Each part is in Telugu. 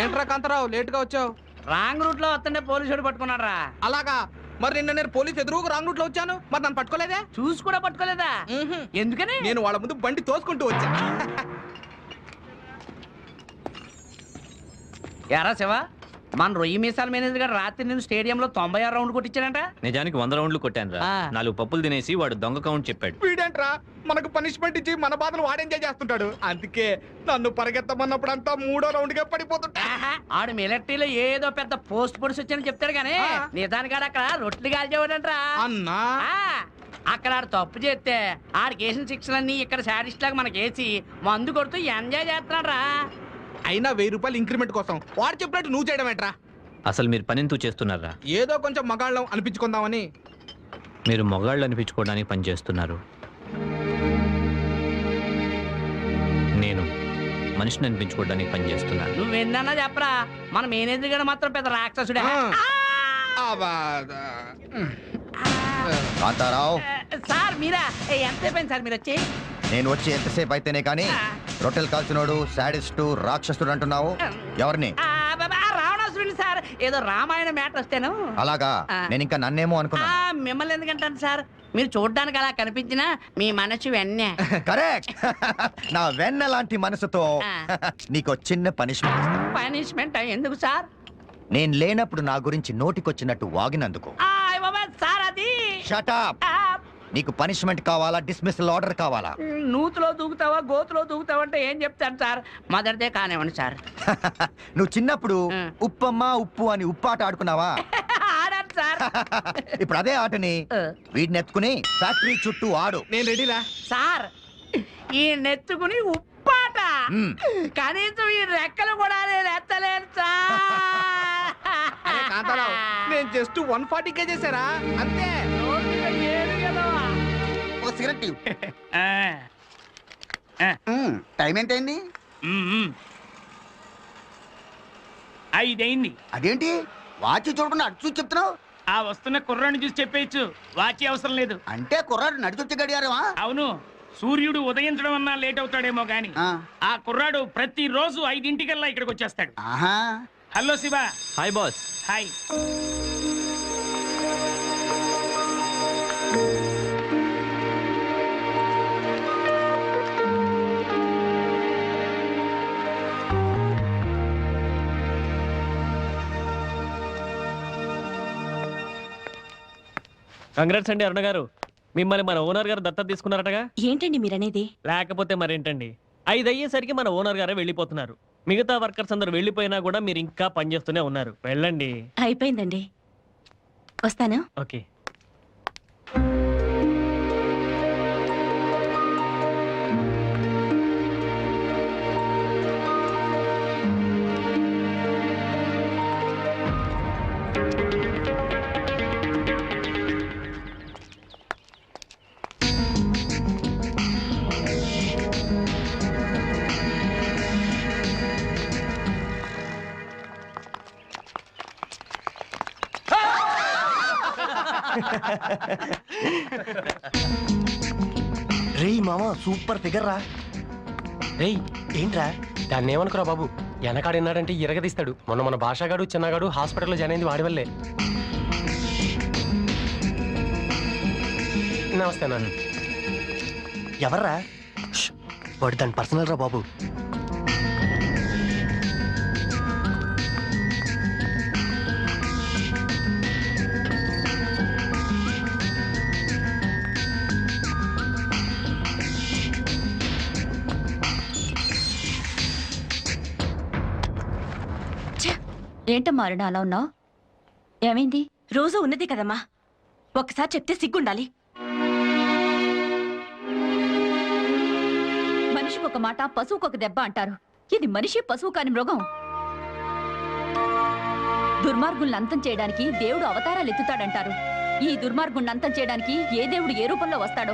ఏంట్రా కాంతారావు? లేట్గా వచ్చావు. రాంగ్ రూట్లో వస్తుంటే పోలీసుడు పట్టుకున్నాడు రా అలాగా? మరి నిన్న నేను పోలీస్ ఎదురుగా రాంగ్ రూట్లో వచ్చాను. మరి నన్ను పట్టుకోలేదే? చూసి కూడా పట్టుకోలేదా. ఎందుకని? నేను వాళ్ళ ముందు బండి తోసుకుంటూ వచ్చా. ఎరా శివ మన రొయ్యి మీసాల మేనేజర్ గారు రాత్రి నేను స్టేడియంలో తొంభై ఆరు రౌండ్ కొట్టించాడంట నిజానికి వంద రౌండ్లు కొట్టాను రా ఆ. నాలుగు పప్పులు తినేసి వాడు దొంగ కౌంట్ చెప్పాడు. వీడేంట్రా? మనకు పనిష్మెంట్ ఇచ్చి మన బాధలు వాడు ఎంజాయ్ చేస్తుంటాడు. అందుకే నన్ను పరిగెత్తమన్నప్పుడు అంతా మూడో రౌండ్గా పడిపోతుంటా. ఆహా, ఆడు మిలిటరీలో ఏదో పెద్ద పోస్ట్ పొడిచి వచ్చానని చెప్తాడు కానీ ఆ. నిజానికి ఆడు అక్కడ రొట్లు కాల్చేవాడంట్రా. అన్నా? ఆ, అక్కడ ఆడు తప్పు చేస్తే ఆడికి వేసిన శిక్షలన్నీ ఇక్కడ శాడిస్ట్ లాగా మనకి వేసి మందు కొడుతూ ఎంజాయ్ చేస్తున్నాడు రా అయినా వెయ్యి రూపాయలు ఇంక్రిమెంట్ కోసం. వాడు చెప్పినట్టు నువ్వు చేయడం ఏంట్రా? అసలు మీరు పనింతూ చేస్తున్నారా? ఏదో కొంచెం మగాళ్ళం అనిపించుకుందామని. మీరు మొగాళ్ళు అనిపించుకోవడానికి పని చేస్తున్నారు. నేను మనిషిని అనిపించుకోవడానికి పని చేస్తున్నాను నువ్వెన్నా చెప్పరా? మన మేనేజర్ గారు మాత్రం పెద్ద రాక్షసుడే. ఆ. అబ్బా! కాంతారావు. సార్ మీరా? ఎంతసేపు అయింది సార్ మీరు వచ్చి? నేను వచ్చి ఎంతసేపు అయితేనే కానీ రొట్టెలు కాల్చినోడు సాడిస్టు రాక్షసుడు అంటున్నావు. ఎవరిని? రావణాసురుడిని సార్. ఏదో రామాయణ మ్యాటర్ వస్తేను. అలాగా. నేను ఇంకా నన్నేమో అనుకున్నా మిమ్మల్ని ఎందుకంటాను సార్? మీరు చూడ్డానికి అలా కనిపించినా మీ మనసు వెన్నే. కరెక్ట్. నా వెన్న లాంటి మనసుతో. నీకు చిన్న పనిష్మెంట్ పనిష్మెంట్? ఎందుకు సార్? నేను లేనప్పుడు నా గురించి నోటికొచ్చినట్టు వాగినందుకు. సార్ అది. షటప్ నీకు పనిష్మెంట్ కావాలా డిస్మిసల్ ఆర్డర్ కావాలా? నూతులో దూకుతావా గోతులో దూకుతావా అంటే ఏం చెప్తాను సార్? మొదటిదే కానివ్వండి సార్. నువ్వు చిన్నప్పుడు. ఉప్పమ్మా ఉప్పు అని ఉప్పాట ఆడుకున్నావా? ఆడాను సార్. ఇప్పుడు అదే ఆటని వీడిని ఎత్తుకుని ఫ్యాక్టరీ చుట్టూ ఆడు. నేను రెడీరా సార్ ఈ నెత్తుకుని ఉప్పాట. కనీసం ఈ రెక్కలు కూడా నేను ఎత్తలేను కాంతారావు సార్ నేను జస్ట్ వన్ ఫార్టీ కే చేశారా? అంతే. సిగరెట్. టైం ఎంతైంది. ఐదైంది. అదేంటి? వాచి చూడకుండా అటు చూసి చెప్తున్నావు? ఆ వస్తున్న కుర్రాన్ని చూసి చెప్పేయచ్చు. వాచి అవసరం లేదు. అంటే కుర్రాడు నడిచొచ్చి గడియారమా? అవును. సూర్యుడు ఉదయించడం అన్నా లేట్ అవుతాడేమో గాని ఆ. కుర్రాడు ప్రతి రోజు ఐదింటికల్లా ఇక్కడికి వచ్చేస్తాడు. ఆహా. Hello Siva. Hi boss. Hi. Congrats అండి అరుణ గారు. మిమ్మల్ని మన ఓనర్ గారు దత్తత తీసుకున్నారటగా? ఏంటండి మీరనేది? లేకపోతే మరేంటండి? ఐదు అయ్యేసరికి మన ఓనర్ గారే వెళ్ళిపోతున్నారు. మిగతా వర్కర్స్ అందరు వెళ్ళిపోయినా కూడా మీరు ఇంకా పనిచేస్తూనే ఉన్నారు. వెళ్ళండి. అయిపోయిందండి. వస్తాను. ఓకే. రేయ్ మామ సూపర్ ఫిగర్ రా. రేయ్. ఏంట్రా? దాన్ని ఏమనుకురా బాబు? వెనకాడిన్నాడంటే ఇరగదీస్తాడు. మొన్న మన భాషగాడు చిన్నగాడు హాస్పిటల్లో జాయిన్ అయింది వాడి వల్లే. నమస్తే నాన్న. ఎవర్రా? వాడు దాని పర్సనల్ రా బాబు. ఏంటమ్మా అరుణ అలా ఉన్నావు? ఏమైంది? రోజు ఉన్నది కదమ్మా. ఒక్కసారి చెప్తే సిగ్గుండాలి. మనిషికి ఒక మాట పశువుకు ఒక దెబ్బ అంటారు. ఇది మనిషి పశువు కాని మృగం. దుర్మార్గుల్ని అంతం చేయడానికి దేవుడు అవతారాలు ఎత్తుతాడంటారు ఈ దుర్మార్గుణ్ణి అంతం చేయడానికి ఏ దేవుడు ఏ రూపంలో వస్తాడో?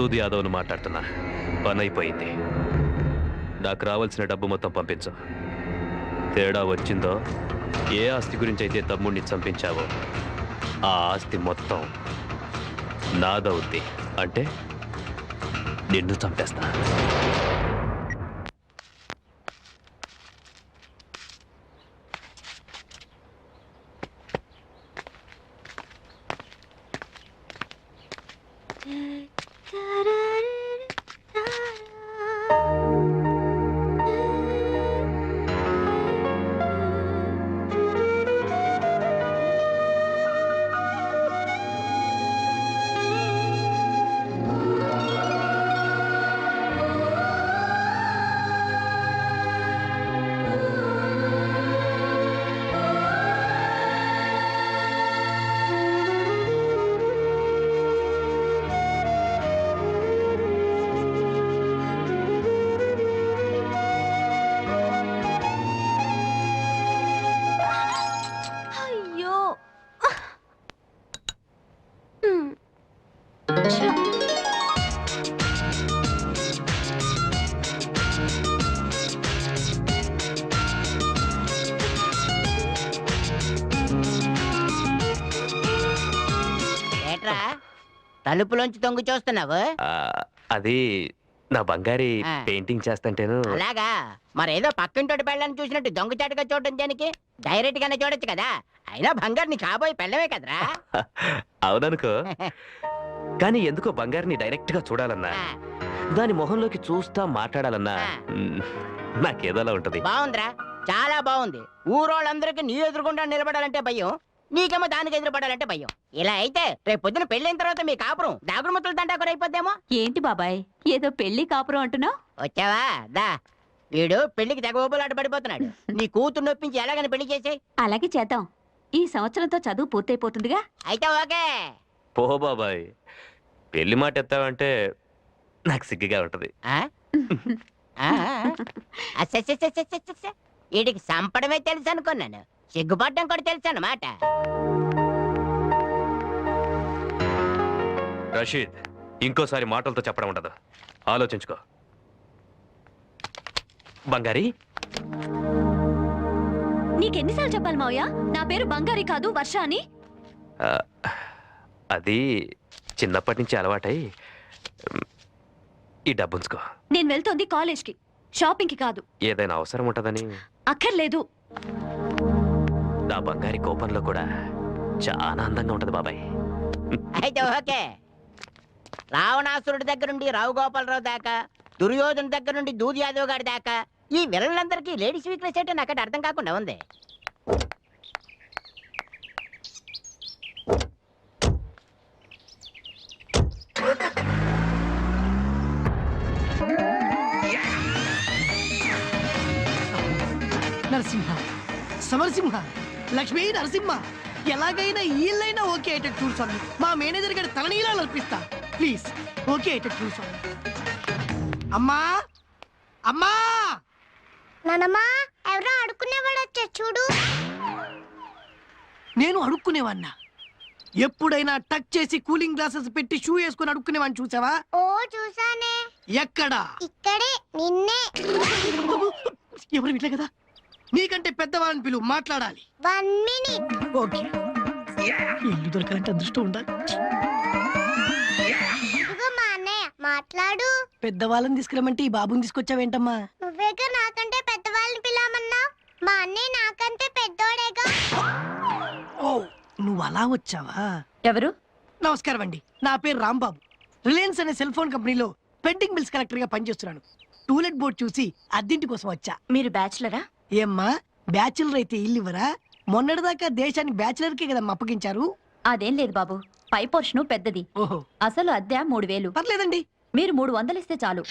హ్మ్. దూద్ యాదవ్ను మాట్లాడుతున్నా. పని అయిపోయింది నాకు రావాల్సిన డబ్బు మొత్తం పంపించు. తేడా వచ్చిందో ఏ ఆస్తి గురించి అయితే తమ్ముడిని చంపించావో ఆ ఆస్తి మొత్తం నాదవుద్ది. అంటే నిన్ను చంపేస్తా. తలుపులోంచి తొంగి చూస్తున్నావు? ఆ, అది నా బంగారి ఆ. పెయింటింగ్ చేస్తుంటేను. అలాగా? మరేదో పక్కింటోటి పెళ్ళని చూసినట్టు దొంగచాటుగా చూడటం దేనికి? డైరెక్ట్ గానే చూడొచ్చు కదా. అయినా బంగారు నీ కాబోయే పెళ్ళమే కదరా? అవుననుకో. కానీ ఎందుకో బంగారిని డైరెక్ట్గా చూడాలన్నా? ఆ, దాని మొహంలోకి చూస్తా మాట్లాడాలన్నా? ఆ. మ్, నాకేదోలా ఉంటది. బాగుందిరా చాలా బాగుంది ఊరోళ్ళందరికీ నీ ఎదురుకుండా నిలబడాలంటే భయం. నీకేమో దానికి ఎదురుపడాలంటే భయం. ఇలా అయితే రేపు పొద్దున పెళ్ళైన తర్వాత మీ కాపురం దాగుడుమతులు తంటాకురు అయిపోద్దేమో? ఏంటి బాబాయ్ ఏదో పెళ్ళి కాపురం అంటున్నావు? వచ్చావా? దా. వీడు పెళ్ళికి తెగ ఊపులాట పడిపోతున్నాడు. నీ కూతురు నొప్పించి ఎలాగని పెళ్ళి చేసే అలాగే చేద్దాం. ఈ సంవత్సరంతో చదువు పూర్తయిపోతుందిగా? అయితే ఓకే. పో బాబాయ్. పెళ్ళి మాట ఎత్తావంటే నాకు సిగ్గుగా ఉంటది. ఆ? ఆ. వీడికి సంపడమే తెలుసు అనుకున్నాను సిగ్గుపడ్డం కూడా తెలుసు అన్నమాట. రషీద్ ఇంకోసారి మాటలతో చెప్పడం ఉండదు. ఆలోచించుకో. బంగారి? నీకెన్నిసార్లు చెప్పాలి మావయ్య? నా పేరు బంగారి కాదు వర్ష అని. ఆ, అది చిన్నప్పటి నుంచి అలవాటై ఈ డబ్బుంచుకో. నేను వెళ్తోంది కాలేజ్కి షాపింగ్కి కాదు. ఏదైనా అవసరం ఉంటుందని. అక్కర్లేదు. నా బంగారి కోపంలో కూడా చాలా అందంగా ఉంటది బాబాయ్. అయితే ఓకే. రావణాసురుడి దగ్గర నుండి రావు గోపాలరావు దాకా దుర్యోధన దగ్గర నుండి దూది యాదవ్ గారి దాకా ఈ విలన్లందరికీ లేడీస్ వీక్నెస్ అంటే నాకు అర్థం కాకుండా ఉంది. నరసింహ సమరసింహ లక్ష్మీ నరసింహ ఎలాగైనా ఈళ్ళైనా ఓకే అయ్యేటట్టు చూడు స్వామి. మా మేనేజర్ గారి తలనీలాలు అర్పిస్తా. ప్లీజ్ ఓకే అయ్యేటట్టు చూడు స్వామి. అమ్మా అమ్మా! నానమ్మా ఎవరో అడుక్కునేవాడు వచ్చా చూడు. నేను అడుక్కునేవాన్నా ఎప్పుడైనా టచ్ చేసి కూలింగ్ గ్లాసెస్ పెట్టి షూ వేసుకుని అడుక్కునేవాడిని చూసావా? ఓ చూసానే. ఎక్కడా? ఇక్కడే నిన్నే. ఎవరు ఇట్లే కదా? నీకంటే పెద్దవాళ్ళని పిలువు మాట్లాడాలి. వన్ మినిట్ ఓకే ఇల్లు దొరకాలంటే అదృష్టం ఉండాలి. ఇదిగో మా అన్నయ్య మాట్లాడు. పెద్దవాళ్ళని తీసుకురమ్మంటే ఈ బాబుని తీసుకొచ్చావేంటమ్మా? నువ్వేగా నాకంటే పెద్దవాళ్ళని పిలవమన్నా మా అన్నయ్య నాకంటే పెద్దోడేగా? ఓ నువ్వు అలా వచ్చావా? ఎవరు? నమస్కారం అండి. నా పేరు రాంబాబు. రిలయన్స్ అనే సెల్ ఫోన్ కంపెనీలో పెండింగ్ బిల్స్ కలెక్టర్గా పనిచేస్తున్నాను. టూలెట్ బోర్డ్ చూసి అద్దెంటి కోసం వచ్చా. మీరు బ్యాచులరా? ఏమ్మా బ్యాచులర్ అయితే ఇల్లు ఇవ్వరా మొన్నటిదాకా దేశాన్ని బ్యాచులర్ కే కదా అప్పగించారు అదేం లేదు బాబు పై పోర్షను పెద్దది. ఓహో. అసలు అద్దె మూడు వేలు. పర్లేదండి. మీరు మూడు వందలు ఇస్తే చాలు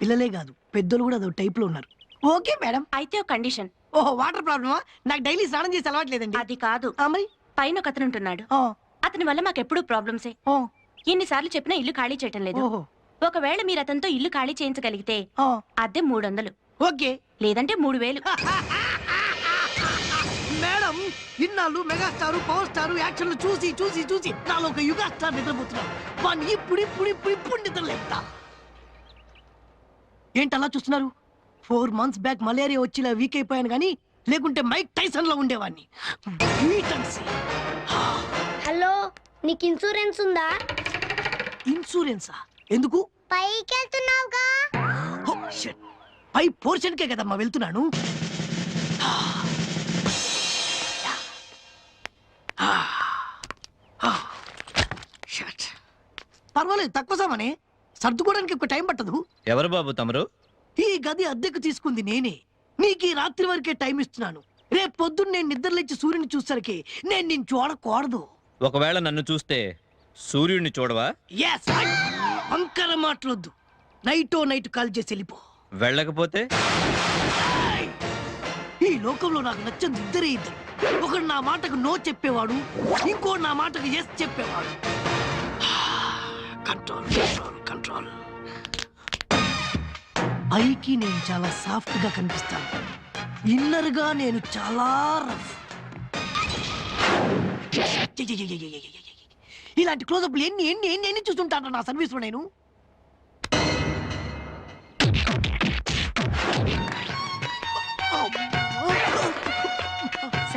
పిల్లలే కాదు పెద్దలు కూడా అదో టైప్లో ఉన్నారు. Okay madam. అయితే ఒక కండిషన్. ఓహో వాటర్ ప్రాబ్లమా? నాకు డైలీ స్నానం చేసి అలవాట్లేదండి. అది కాదు. ఆ, మరి? పైన ఒక అతను ఉంటున్నాడు ఆ, అతని వల్ల మాకెప్పుడు ప్రాబ్లమ్సే. ఆ, ఎన్నిసార్లు చెప్పినా ఇల్లు ఖాళీ చేయటం లేదు. ఓహో. ఒకవేళ మీరు అతనితో ఇల్లు ఖాళీ చేయించగలిగితే ఆ, అద్దె మూడు వందలు. ఓకే. లేదంటే మూడు వేలు. మేడం ఇన్నాళ్ళు మెగాస్టార్ పవర్ స్టార్ యాక్షన్లు చూసి చూసి చూసి నాలో ఒక యుగా స్టార్ నిద్రపోతున్నాడు. వాడిని ఇప్పుడు ఇప్పుడు ఇప్పుడు ఇప్పుడు నిద్రలేపుతా. ఏంటి అలా చూస్తున్నారు? ఫోర్ మంత్స్ బ్యాక్ మలేరియా వచ్చి ఇలా వీక్ అయిపోయాను కానీ లేకుంటే మైక్ టైసన్లో ఉండేవాడిని. హలో నీకు ఇన్సూరెన్స్ ఉందా? ఇన్సూరెన్సా? ఎందుకు? పైకి వెళ్తున్నావుగా Oh. పై పోర్షన్కే కదమ్మా వెళ్తున్నాను. పర్వాలేదు తక్కువ సామానే. సర్దుకోవడానికి ఒక టైం పట్టదు. ఎవరు బాబు తమరు? ఈ గది అద్దెకు తీసుకుంది నేనే. నీకు ఈ రాత్రి వరకే టైం ఇస్తున్నాను. రేపు పొద్దున్న నేను నిద్రలేచి సూర్యుని చూసరికి నేను నిన్ను చూడకూడదు. ఒకవేళ నన్ను చూస్తే సూర్యుడిని చూడవా? ఎస్ వంకర మాటలొద్దు. నైటో నైట్ కాల్ చేసి వెళ్ళిపో. వెళ్ళకపోతే? ఈ లోకంలో నాకు నచ్చని ఇద్దరే ఇద్దరు. ఒకడు నా మాటకు నో చెప్పేవాడు ఇంకో నా మాటకు ఎస్ చెప్పేవాడు. కంట్రోల్ కంట్రోల్ కంట్రోల్ పైకి నేను చాలా సాఫ్ట్గా కనిపిస్తాను. ఇన్నర్గా నేను చాలా రఫ్ ఇలాంటి క్లోజప్లు ఎన్ని ఎన్ని ఎన్ని ఎన్ని చూస్తుంటాను నా సర్వీస్లో నేను?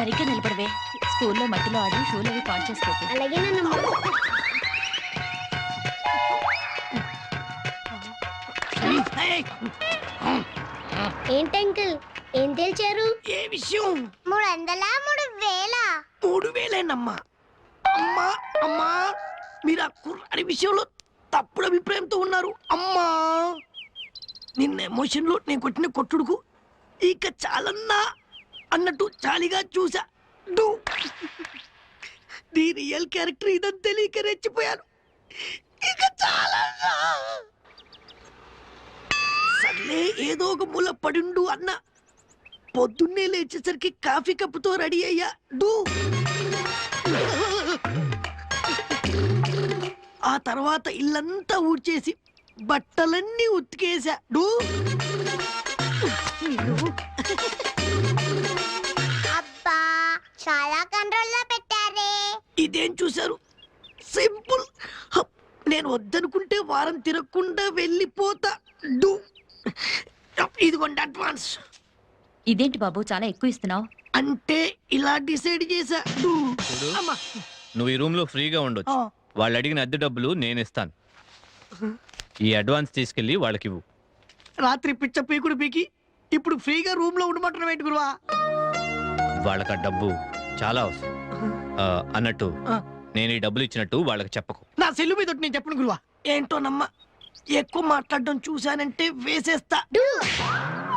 సరిగ్గా నిలబడవే. స్కూల్లో మట్టిలో ఆడి షూలు అవి పాడు చేసుకోకు. అలాగే ఏంటి అంకుల్? ఏం తెలిచారు? ఏ విషయం? మూడు వందల మూడు వేల? మూడు వేలేనమ్మా. అమ్మా అమ్మా మీరు ఆ కుర్రాడి విషయంలో తప్పుడు అభిప్రాయంతో ఉన్నారు. అమ్మా! నిన్న ఎమోషన్లో నేను కొట్టిన కొట్టుడుకు ఇక చాలన్నా అన్నట్టు చాలిగా చూసా డు. నీ రియల్ క్యారెక్టర్ ఇదని తెలియక రెచ్చిపోయాను. ఇక చాలా సర్లే ఏదో ఒక మూల పడిండు అన్న. పొద్దున్నే లేచేసరికి కాఫీ కప్పుతో రెడీ అయ్యా. డూ. ఆ తర్వాత ఇల్లంతా ఊడ్చేసి బట్టలన్నీ ఉతికేసా డూ. చాలా కంట్రోల్లో పెట్టారే. ఇదేం చూశారు? సింపుల్. నేను వద్దనుకుంటే వారం తిరగకుండా వెళ్ళిపోతా. డూ. ఇదిగోండి అడ్వాన్స్. ఇదేంటి బాబు చాలా ఎక్కువ ఇస్తున్నావు? అంటే ఇలా డిసైడ్ చేసా డూ. చూడు. అమ్మా. నువ్వు ఈ రూమ్లో ఫ్రీగా ఉండొచ్చు. వాళ్ళు అడిగిన అద్దె డబ్బులు నేను ఇస్తాను. ఈ అడ్వాన్స్ తీసుకెళ్ళి వాళ్ళకి ఇవ్వు రాత్రి పిచ్చ పీకుడు పీకి ఇప్పుడు ఫ్రీగా రూమ్లో ఉండమంటున్నావు ఏంటి గురువా? వాళ్ళకి ఆ డబ్బు చాలా అవసరం. ఆ, అన్నట్టు. నేను ఈ డబ్బులు ఇచ్చినట్టు వాళ్ళకి చెప్పకు. నా సెల్లు మీద ఒకటి నేను చెప్పను గురువా. ఏంటో నమ్మ ఎక్కువ మాట్లాడడం చూశానంటే వేసేస్తా.